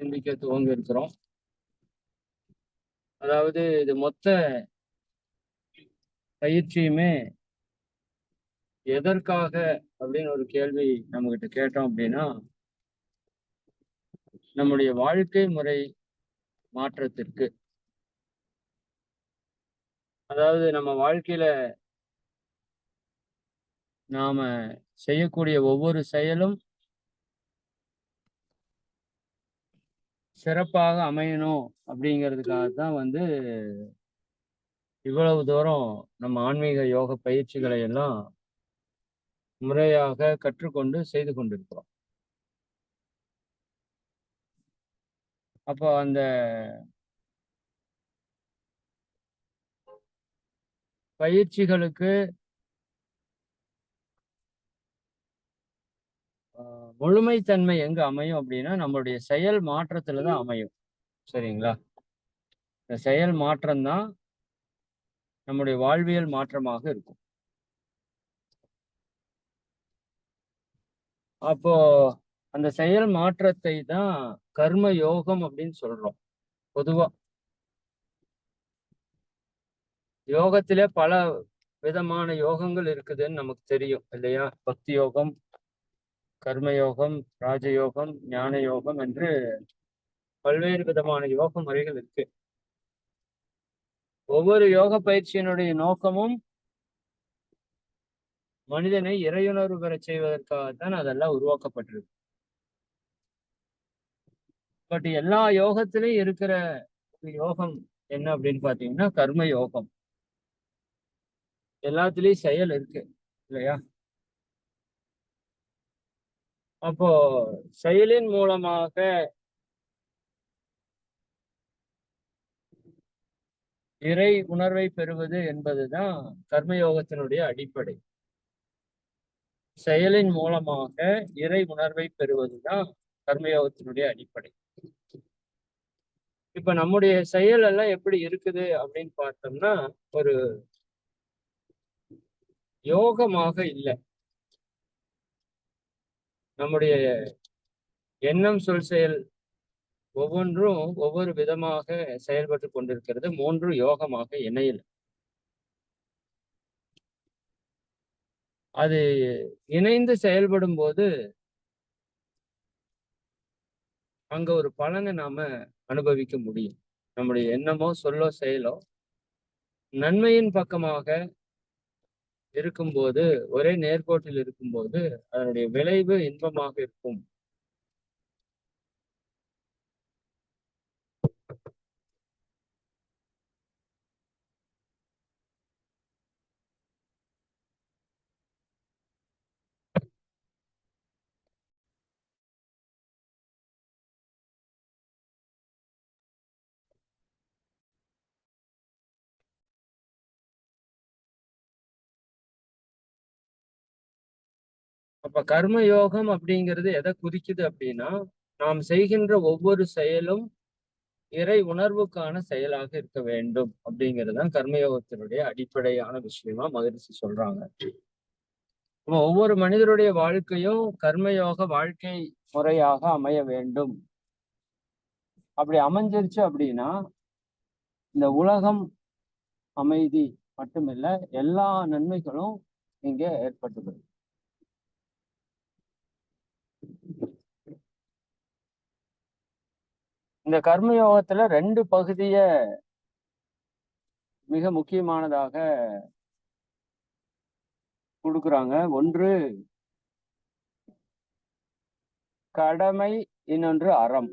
சிந்திக்க துவங்க இருக்கிறோம் அதாவது இது மொத்த பயிற்சியுமே எதற்காக அப்படின்னு ஒரு கேள்வி நம்ம கிட்ட கேட்டோம் அப்படின்னா நம்முடைய வாழ்க்கை முறை மாற்றத்திற்கு. அதாவது நம்ம வாழ்க்கையில நாம செய்யக்கூடிய ஒவ்வொரு செயலும் சிறப்பாக அமையணும் அப்படிங்கிறதுக்காக தான் வந்து இவ்வளவு தூரம் நம்ம ஆன்மீக யோக பயிற்சிகளை எல்லாம் முறையாக கற்றுக்கொண்டு செய்து கொண்டிருக்கிறோம். அப்போ அந்த பயிற்சிகளுக்கு முழுமைத்தன்மை எங்க அமையும் அப்படின்னா நம்மளுடைய செயல் மாற்றத்துல தான் அமையும். சரிங்களா? இந்த செயல் மாற்றம் தான் நம்முடைய வாழ்வியல் மாற்றமாக இருக்கும். அப்போ அந்த செயல் மாற்றத்தை தான் கர்ம யோகம் அப்படின்னு சொல்றோம் பொதுவா. யோகத்திலே பல விதமான யோகங்கள் இருக்குதுன்னு நமக்கு தெரியும் இல்லையா? பக்தி யோகம் கர்மயோகம் ராஜயோகம் ஞான யோகம் என்று பல்வேறு விதமான யோக முறைகள் இருக்கு. ஒவ்வொரு யோக பயிற்சியினுடைய நோக்கமும் மனிதனை இறையுணர்வு பெற செய்வதற்காகத்தான் அதெல்லாம் உருவாக்கப்பட்டிருக்கு. பட் எல்லா யோகத்திலையும் இருக்கிற யோகம் என்ன அப்படின்னு பாத்தீங்கன்னா கர்ம யோகம் எல்லாத்துலயும் செயல் இருக்கு இல்லையா? அப்போ செயலின் மூலமாக இறை உணர்வை பெறுவது என்பதுதான் கர்மயோகத்தினுடைய அடிப்படை. செயலின் மூலமாக இறை உணர்வை பெறுவதுதான் கர்மயோகத்தினுடைய அடிப்படை. இப்ப நம்முடைய செயல் எல்லாம் எப்படி இருக்குது அப்படின்னு பார்த்தோம்னா ஒரு யோகமாக இல்லை. நம்முடைய எண்ணம் சொல் செயல் ஒவ்வொன்றும் ஒவ்வொரு விதமாக செயல்பட்டு கொண்டிருக்கிறது. மூன்று யோகமாக இணையில் அது இணைந்து செயல்படும் போது அங்க ஒரு பலனை நாம அனுபவிக்க முடியும். நம்முடைய எண்ணமோ சொல்லோ செயலோ நன்மையின் பக்கமாக இருக்கும்போது ஒரே நேர்கோட்டில் இருக்கும்போது அதனுடைய விளைவு இன்பமாக இருக்கும். அப்ப கர்ம யோகம் அப்படிங்கிறது எதை குறிக்குது அப்படின்னா நாம் செய்கின்ற ஒவ்வொரு செயலும் இறை உணர்வுக்கான செயலாக இருக்க வேண்டும் அப்படிங்கிறது தான் கர்மயோகத்தினுடைய அடிப்படையான விஷயமா மகிழ்ச்சி சொல்றாங்க. நம்ம ஒவ்வொரு மனிதருடைய வாழ்க்கையும் கர்மயோக வாழ்க்கை முறையாக அமைய வேண்டும். அப்படி அமைஞ்சிருச்சு அப்படின்னா இந்த உலகம் அமைதி மட்டுமில்ல எல்லா நன்மைகளும் இங்க ஏற்பட்டுகிறது இந்த கர்மயோகத்துல ரெண்டு பகுதிய மிக முக்கியமானதாக கொடுக்குறாங்க. ஒன்று கடமை இன்னொன்று அறம்.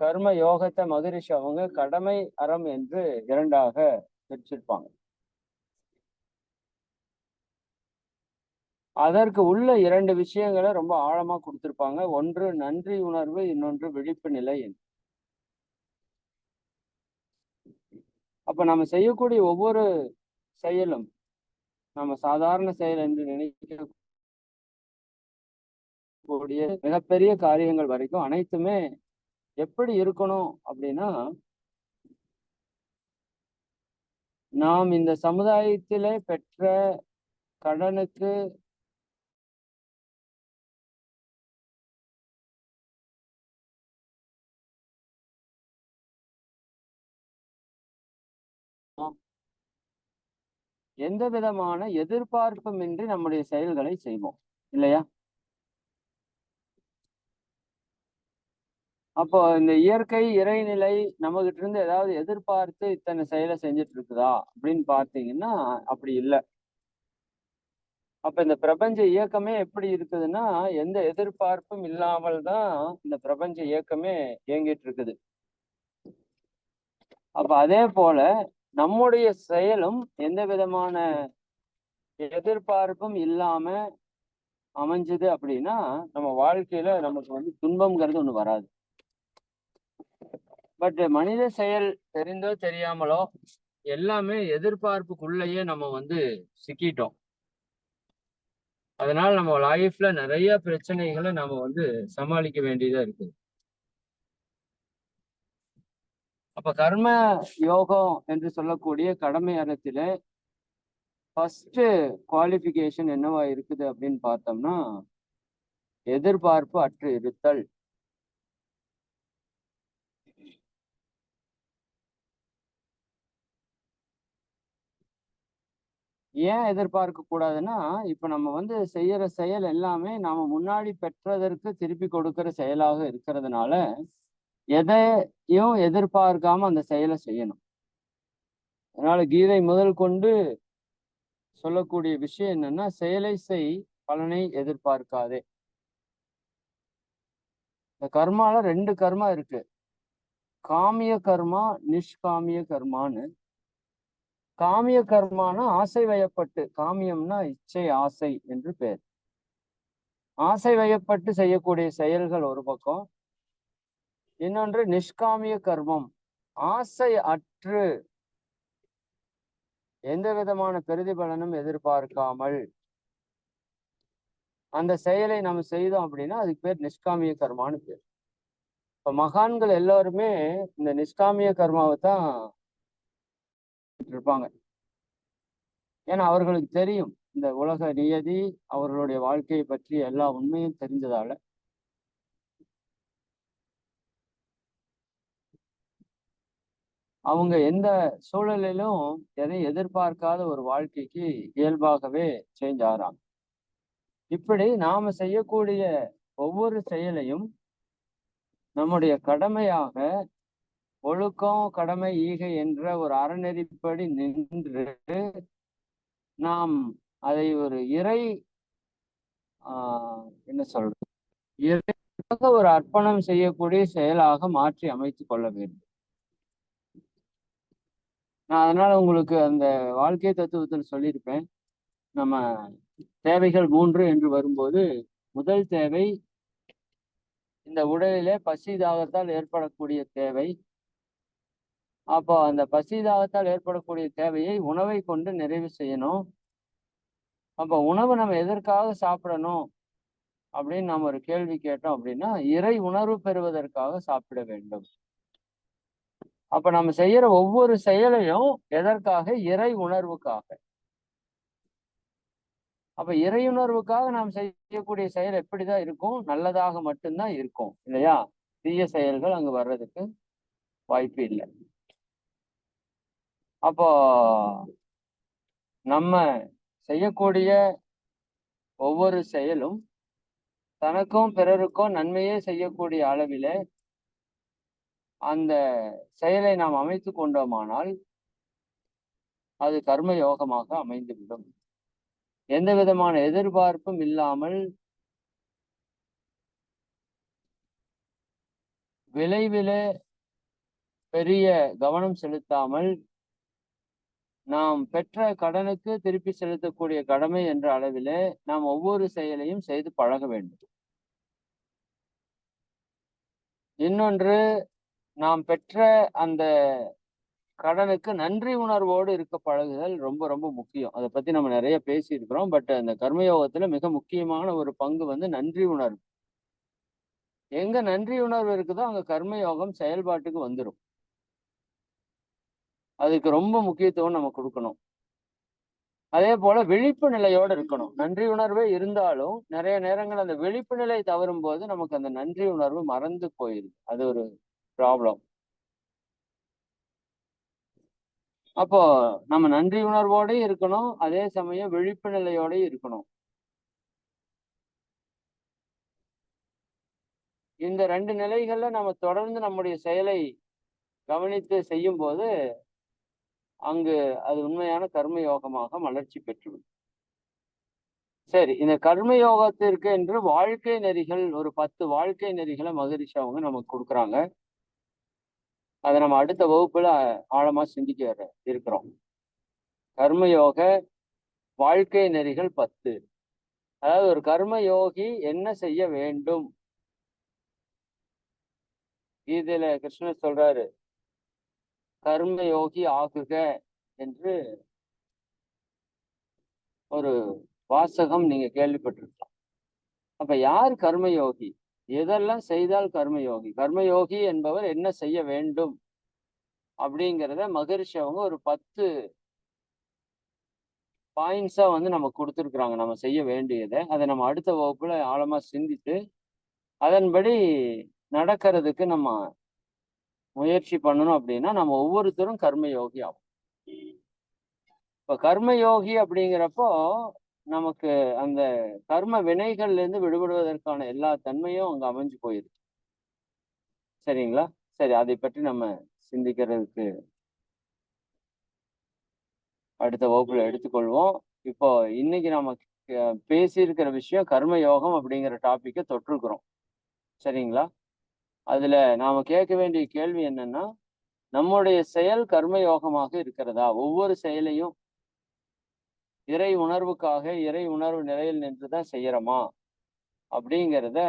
கர்ம யோகத்தை மகரிஷி அவங்க கடமை அறம் என்று இரண்டாக பிரிச்சிருப்பாங்க. அதற்கு உள்ள இரண்டு விஷயங்களை ரொம்ப ஆழமா கொடுத்திருப்பாங்க. ஒன்று நன்றி உணர்வு இன்னொன்று விழிப்பு நிலை அப்ப நம்ம செய்யக்கூடிய ஒவ்வொரு செயலும் நம்ம சாதாரண செயல் என்று நினைக்கக்கூடிய மிகப்பெரிய காரியங்கள் வரைக்கும் அனைத்துமே எப்படி இருக்கணும் அப்படின்னா நாம் இந்த சமுதாயத்திலே பெற்ற கடனுக்கு எந்த விதமான எதிர்பார்ப்புமின்றி நம்முடைய செயல்களை செய்வோம். இல்லையா? அப்போ இந்த இயற்கை இறைநிலை நம்ம கிட்ட இருந்து ஏதாவது எதிர்பார்த்து இத்தனை செயலை செஞ்சுட்டு இருக்குதா அப்படின்னு பார்த்தீங்கன்னா அப்படி இல்லை. அப்ப இந்த பிரபஞ்ச இயக்கமே எப்படி இருக்குதுன்னா எந்த எதிர்பார்ப்பும் இல்லாமல் தான் இந்த பிரபஞ்ச இயக்கமே இயங்கிட்டு இருக்குது அப்ப அதே போல நம்முடைய செயலும் எந்த விதமான எதிர்பார்ப்பும் இல்லாம அமைஞ்சது அப்படின்னா நம்ம வாழ்க்கையில நமக்கு வந்து துன்பம்ங்கிறது ஒண்ணு வராது. பட் மனித செயல் தெரிந்தோ தெரியாமலோ எல்லாமே எதிர்பார்ப்புக்குள்ளேயே நம்ம வந்து சிக்கிட்டோம். அதனால நம்ம லைஃப்ல நிறைய பிரச்சனைகளை நம்ம வந்து சமாளிக்க வேண்டியதா இருக்குது. அப்ப கர்ம யோகம் என்று சொல்லக்கூடிய கடமை அறத்தில ஃபர்ஸ்ட் குவாலிஃபிகேஷன் என்னவா இருக்குது அப்படின்னு பார்த்தோம்னா எதிர்பார்ப்பு அற்று இருத்தல். ஏன் எதிர்பார்க்க கூடாதுன்னா இப்ப நம்ம வந்து செய்யற செயல் எல்லாமே நாம முன்னாடி பெற்றதற்கு திருப்பி கொடுக்கிற செயலாக இருக்கிறதுனால எதையும் எதிர்பார்க்காம அந்த செயலை செய்யணும். அதனால கீதை முதல் கொண்டு சொல்லக்கூடிய விஷயம் என்னன்னா செயலை செய் பலனை எதிர்பார்க்காதே. இந்த கர்மால ரெண்டு கர்மா இருக்கு. காமிய கர்மா நிஷ்காமிய கர்மான்னு. காமிய கர்மானா ஆசை வயப்பட்டு காமியம்னா இச்சை ஆசை என்று பேர். ஆசை வயப்பட்டு செய்யக்கூடிய செயல்கள் ஒரு பக்கம் இன்னொன்று நிஷ்காமிய கர்மம். ஆசை அற்று. எந்த விதமான பிரதிபலனும் எதிர்பார்க்காமல். அந்த செயலை நம்ம செய்தோம் அப்படின்னா அதுக்கு பேர் நிஷ்காமிய கர்மான்னு பேர். இப்ப மகான்கள் எல்லாருமே இந்த நிஷ்காமிய கர்மாவை தான் இருப்பாங்க. ஏன்னா அவர்களுக்கு தெரியும். இந்த உலக நியதி அவர்களுடைய வாழ்க்கையை பற்றி எல்லா உண்மையும் தெரிஞ்சதால. அவங்க எந்த சூழலிலும் எதையும் எதிர்பார்க்காத ஒரு வாழ்க்கைக்கு இயல்பாகவே சேஞ்ச் ஆகிறாங்க. இப்படி நாம செய்யக்கூடிய ஒவ்வொரு செயலையும் நம்முடைய கடமையாக ஒழுக்கம் கடமை ஈகை என்ற ஒரு அறநெறிப்படி நின்று நாம் அதை ஒரு இறை ஆஹ் என்ன சொல்றது? இறையாக ஒரு அர்ப்பணம் செய்யக்கூடிய செயலாக மாற்றி அமைத்து கொள்ள வேண்டும். நான் அதனால உங்களுக்கு அந்த வாழ்க்கை தத்துவத்தில் சொல்லியிருப்பேன். நம்ம தேவைகள் மூன்று என்று வரும்போது முதல் தேவை இந்த உடலிலே பசி தாகத்தால் ஏற்படக்கூடிய தேவை. அப்போ அந்த பசி தாகத்தால் ஏற்படக்கூடிய தேவையை உணவை கொண்டு நிறைவு செய்யணும். அப்போ உணவு நம்ம எதற்காக சாப்பிடணும் அப்படின்னு நாம் ஒரு கேள்வி கேட்டோம் அப்படின்னா இறை உணர்வு பெறுவதற்காக சாப்பிட வேண்டும். அப்ப நம்ம செய்யற ஒவ்வொரு செயலையும் எதற்காக? இறை உணர்வுக்காக. அப்ப இறையுணர்வுக்காக நாம் செய்யக்கூடிய செயல் எப்படிதான் இருக்கும்? நல்லதாக மட்டும்தான் இருக்கும் இல்லையா? தீய செயல்கள் அங்கு வர்றதுக்கு வாய்ப்பு இல்லை. அப்போ நம்ம செய்யக்கூடிய ஒவ்வொரு செயலும் தனக்கும் பிறருக்கும் நன்மையே செய்யக்கூடிய அளவில அந்த செயலை நாம் அமைத்து கொண்டோமானால் அது கர்ம யோகமாக அமைந்துவிடும். எந்த விதமான எதிர்பார்ப்பும் இல்லாமல் விளைவில பெரிய கவனம் செலுத்தாமல் நாம் பெற்ற கடனுக்கு திருப்பி செலுத்தக்கூடிய கடமை என்ற அளவிலே நாம் ஒவ்வொரு செயலையும் செய்து பழக வேண்டும். இன்னொன்று நாம் பெற்ற அந்த கடனுக்கு நன்றி உணர்வோடு இருக்க பழகுதல் ரொம்ப ரொம்ப முக்கியம். அதை பத்தி நம்ம நிறைய பேசியிருக்கிறோம். பட் அந்த கர்மயோகத்துல மிக முக்கியமான ஒரு பங்கு வந்து நன்றி உணர்வு. எங்க நன்றி உணர்வு இருக்குதோ அங்க கர்மயோகம் செயல்பாட்டுக்கு வந்துடும் அதுக்கு ரொம்ப முக்கியத்துவம் நம்ம கொடுக்கணும். அதே போல விழிப்பு நிலையோடு இருக்கணும். நன்றி உணர்வே இருந்தாலும் நிறைய நேரங்கள் அந்த விழிப்பு நிலை தவறும் போது நமக்கு அந்த நன்றி உணர்வு மறந்து போயிருது அது ஒரு ப்ராப்ளம் அப்போ நம்ம நன்றி உணர்வோடயும் இருக்கணும் அதே சமயம் விழிப்பு நிலையோடயும் இருக்கணும். இந்த ரெண்டு நிலைகள்ல நம்ம தொடர்ந்து நம்முடைய செயலை கவனித்து செய்யும் போது அங்கு அது உண்மையான கர்ம யோகமாக மலர்ச்சி பெற்றுவிடும். சரி இந்த கர்ம யோகத்திற்கு என்று வாழ்க்கை நெறிகள் ஒரு பத்து வாழ்க்கை நெறிகளை மகிழ்ச்சி அவங்க நமக்கு கொடுக்குறாங்க. அதை நம்ம அடுத்த வகுப்புல ஆழமா சிந்திக்க இருக்கிறோம். கர்மயோக வாழ்க்கை நெறிகள் பத்து. அதாவது ஒரு கர்ம யோகி என்ன செய்ய வேண்டும்? கீதையில கிருஷ்ணர் சொல்றாரு கர்ம யோகி ஆகுக என்று ஒரு வாசகம் நீங்க கேள்விப்பட்டிருக்கலாம். அப்ப யார் கர்மயோகி எதெல்லாம் செய்தால் கர்மயோகி? கர்மயோகி என்பவர் என்ன செய்ய வேண்டும்? அப்படிங்கிறத மகரிஷி அவங்க ஒரு பத்து பாயிண்ட்ஸா வந்து நம்ம கொடுத்துருக்குறாங்க. நம்ம செய்ய வேண்டியதை. அதை நம்ம அடுத்த வகுப்புல ஆழமா சிந்தித்து அதன்படி நடக்கிறதுக்கு நம்ம முயற்சி பண்ணணும் அப்படின்னா நம்ம ஒவ்வொருத்தரும் கர்மயோகி ஆகும். இப்ப கர்மயோகி அப்படிங்கிறப்போ நமக்கு அந்த கர்ம வினைகள்ல இருந்து விடுபடுவதற்கான எல்லா தன்மையும் அங்க அமைஞ்சு போயிருக்கு சரிங்களா? சரி அதை பற்றி நம்ம சிந்திக்கிறதுக்கு அடுத்த வகுப்புல எடுத்துக்கொள்வோம். இப்போ இன்னைக்கு நம்ம பேசியிருக்கிற விஷயம் கர்ம யோகம் அப்படிங்கிற டாபிக்கை தொற்றுக்கிறோம் சரிங்களா? அதுல நாம கேட்க வேண்டிய கேள்வி என்னன்னா நம்முடைய செயல் கர்ம யோகமாக இருக்கிறதா? ஒவ்வொரு செயலையும் இறை உணர்வுக்காக இறை உணர்வு நிலையில் நின்றுதான் செய்யறோமா? அப்படிங்கிறத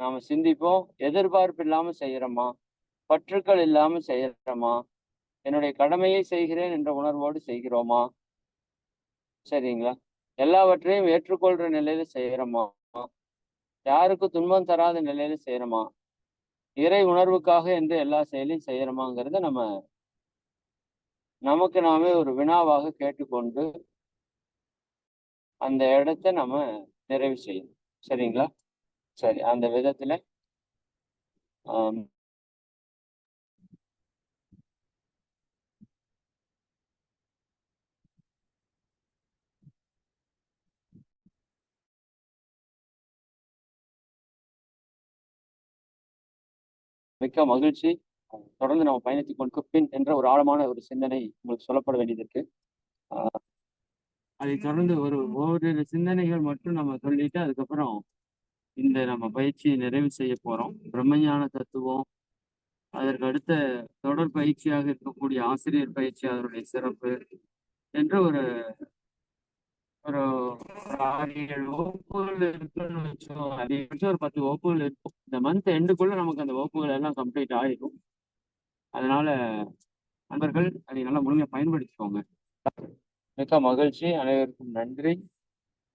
நாம சிந்திப்போம். எதிர்பார்ப்பு இல்லாம செய்யறோமா? பற்றுக்கள் இல்லாம செய்யறோமா? என்னுடைய கடமையை செய்கிறேன் என்ற உணர்வோடு செய்கிறோமா? சரிங்களா? எல்லாவற்றையும் ஏற்றுக்கொள்ற நிலையில செய்யறோமா? யாருக்கும் துன்பம் தராத நிலையில செய்யறோமா? இறை உணர்வுக்காக என்று எல்லா செயலையும் செய்யறோமாங்கிறத நம்ம நமக்கு நாமே ஒரு வினாவாக கேட்டுக்கொண்டு அந்த இடத்த நம்ம நிறைவு செய்யணும். சரிங்களா? சரி அந்த விதத்துல மிக்க மகிழ்ச்சி. தொடர்ந்து நம்ம பயணித்து கொண்டு பின் என்ற ஒரு ஆழமான ஒரு சிந்தனை உங்களுக்கு சொல்லப்பட வேண்டியது இருக்கு. ஆஹ் அதை தொடர்ந்து ஒரு ஒவ்வொரு சிந்தனைகள் மட்டும் நம்ம சொல்லிட்டு அதுக்கப்புறம் இந்த நம்ம பயிற்சியை நிறைவு செய்ய போறோம். பிரம்மஞான தத்துவம் அதற்கு அடுத்த தொடர் பயிற்சியாக இருக்கக்கூடிய ஆசிரியர் பயிற்சி அதனுடைய சிறப்பு என்ற ஒரு ஒரு ஒரு ஆறு ஏழு வகுப்புகள் இருக்குன்னு வச்சோம் அதிகபட்சம் ஒரு பத்து வகுப்புகள் இருக்கும். இந்த மந்த் எண்டுக்குள்ள நமக்கு அந்த வகுப்புகள் எல்லாம் கம்ப்ளீட் ஆயிடும் அதனால நண்பர்கள் அதை நல்லா முழுமையாக பயன்படுத்திக்கோங்க. மிக்க மகிழ்ச்சி. அனைவருக்கும் நன்றி.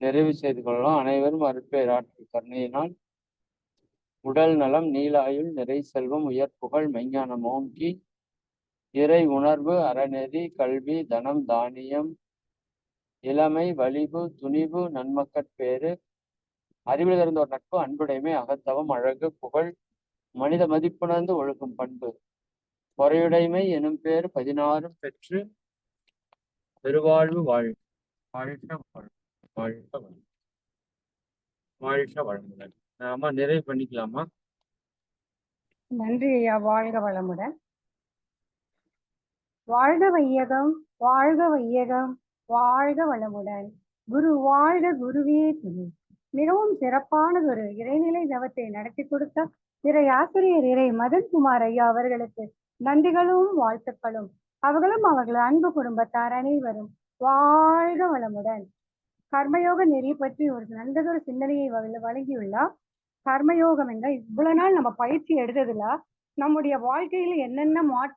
நிறைவு செய்து கொள்ளலாம். அனைவரும் அருட்பேராற்று கருணையினால் உடல் நலம் நீலாயுள் நிறை செல்வம் உயர் புகழ் மெஞ்ஞானம் ஓங்கி இறை உணர்வு அறநெறி கல்வி தனம் தானியம் இளமை வலிவு துணிவு நன்மக்கட்பேறு அறிவில் ஒரு நட்பு அன்புடைமை அகத்தவம் அழகு புகழ் மனித மதிப்புணர்ந்து ஒழுகும் பண்பு. பொறையுடைமை எனும் பேர் பதினாறும் பெற்று பெருவாழ்வு வாழ் வாழ்க வாழ்க வாழ்க வளமுடன். ஆமா நிறைவு பண்ணிக்கலாமா? நன்றி ஐயா வாழ்க வளமுடன். வாழ்க வையகம் வாழ்க வையகம் வாழ்க வளமுடன். குரு வாழ்க குருவே துணி. மிகவும் சிறப்பானதொரு இறைநிலை தவத்தை நடத்தி கொடுத்த இறை ஆசிரியர் இறை மதன்குமார் ஐயா அவர்களுக்கு நன்றிகளும் வாழ்த்துக்களும். அவர்களும் அவர்கள் அன்பு குடும்பத்தார் அனைவரும் வாழ்க வளமுடன். கர்மயோக நெறி பற்றி ஒரு நல்லதொரு சிந்தனையை வழ- வழங்கியுள்ளார் கர்மயோகம் என்ற இவ்வளவு நாள் நம்ம பயிற்சி எடுத்ததுல நம்முடைய வாழ்க்கையில என்னென்ன மாற்ற